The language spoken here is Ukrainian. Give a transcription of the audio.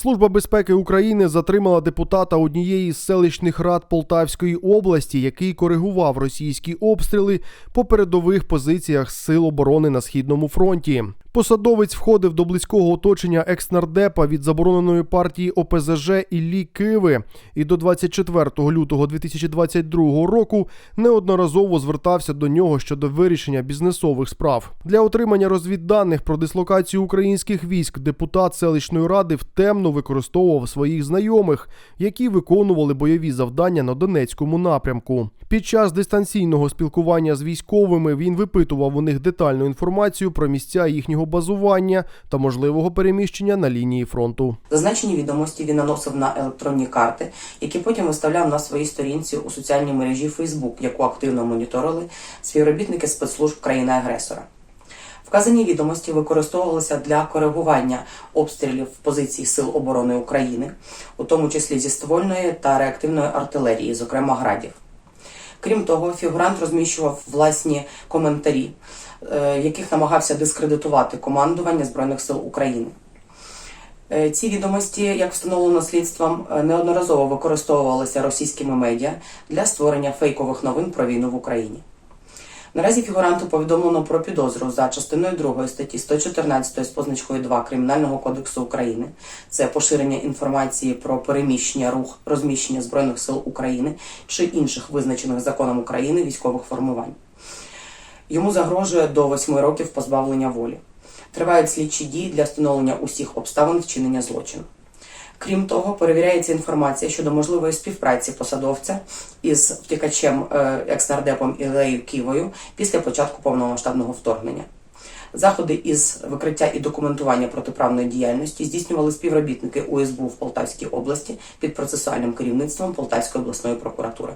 Служба безпеки України затримала депутата однієї з селищних рад Полтавської області, який коригував російські обстріли по передових позиціях Сил оборони на східному фронті. Посадовець входив до близького оточення екснардепа від забороненої партії ОПЗЖ Іллі Киви і до 24 лютого 2022 року неодноразово звертався до нього щодо вирішення бізнесових справ. Для отримання розвідданих про дислокацію українських військ депутат селищної ради втемно використовував своїх знайомих, які виконували бойові завдання на Донецькому напрямку. Під час дистанційного спілкування з військовими він випитував у них детальну інформацію про місця їхнього базування та можливого переміщення на лінії фронту. Зазначені відомості він наносив на електронні карти, які потім виставляв на своїй сторінці у соціальній мережі Facebook, яку активно моніторили співробітники спецслужб країни-агресора. Вказані відомості використовувалися для коригування обстрілів позицій Сил оборони України, у тому числі зі ствольної та реактивної артилерії, зокрема градів. Крім того, фігурант розміщував власні коментарі, яких намагався дискредитувати командування Збройних сил України. Е, Ці відомості, як встановлено слідством, е, неодноразово використовувалися російськими медіа для створення фейкових новин про війну в Україні. Наразі фігуранту повідомлено про підозру за частиною 2 статті 114 з позначкою 2 Кримінального кодексу України. Це поширення інформації про переміщення, рух, розміщення Збройних сил України чи інших визначених законом України військових формувань. Йому загрожує до 8 років позбавлення волі. Тривають слідчі дії для встановлення усіх обставин вчинення злочину. Крім того, перевіряється інформація щодо можливої співпраці посадовця із втікачем е, екснардепом Ілею Ківою після початку повномасштабного вторгнення. Заходи із викриття і документування протиправної діяльності здійснювали співробітники УСБУ в Полтавській області під процесуальним керівництвом Полтавської обласної прокуратури.